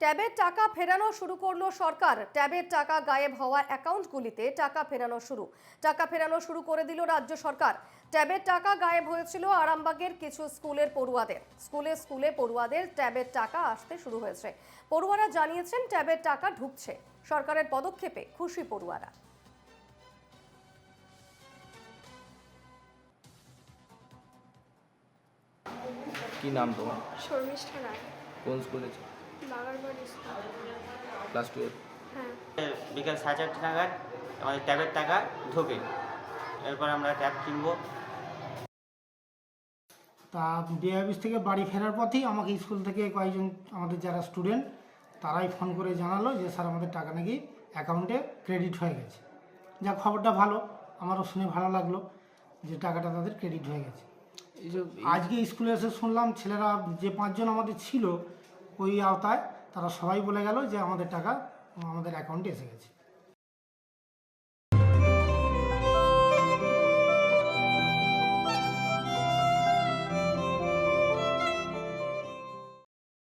ট্যাবের টাকা ফেরানো শুরু করল সরকার। ট্যাবের টাকা গায়েব হওয়া অ্যাকাউন্টগুলিতে টাকা ফেরানো শুরু। টাকা ফেরানো শুরু করে দিল রাজ্য সরকার। ট্যাবের টাকা গায়েব হয়েছিল আরামবাগের কিছু স্কুলের পড়ুয়াদের। স্কুলে স্কুলে পড়ুয়াদের ট্যাবের টাকা আসতে শুরু হয়েছে। পড়ুয়ারা জানিয়েছেন ট্যাবের টাকা ঢুকছে। সরকারের পদক্ষেপে খুশি পড়ুয়ারা। কি নাম তোমার? শর্মিষ্ঠা রায় কোন স্কুলে? ক্লাস টুয়েলভ হ্যাঁ। বিকাল সাড়ে চারটে নাগাদ আমাদের ট্যাবের টাকা ঢোকে। এরপর আমরা ট্যাব কিনবো। তা ডি অফিস থেকে বাড়ি ফেরার পথেই আমাকে স্কুল থেকে কয়েকজন আমাদের যারা স্টুডেন্ট তারাই ফোন করে জানালো যে স্যার আমাদের টাকা নাকি অ্যাকাউন্টে ক্রেডিট হয়ে গেছে। যা খবরটা ভালো আমারও শুনে ভালো লাগল যে টাকাটা তাদের ক্রেডিট হয়ে গেছে। এই যে আজকে স্কুলে এসে শুনলাম ছেলেরা যে পাঁচজন আমাদের ছিল ওই আওতায় তারা সবাই বলে গেল যে আমাদের টাকা আমাদের অ্যাকাউন্টে এসে গেছে।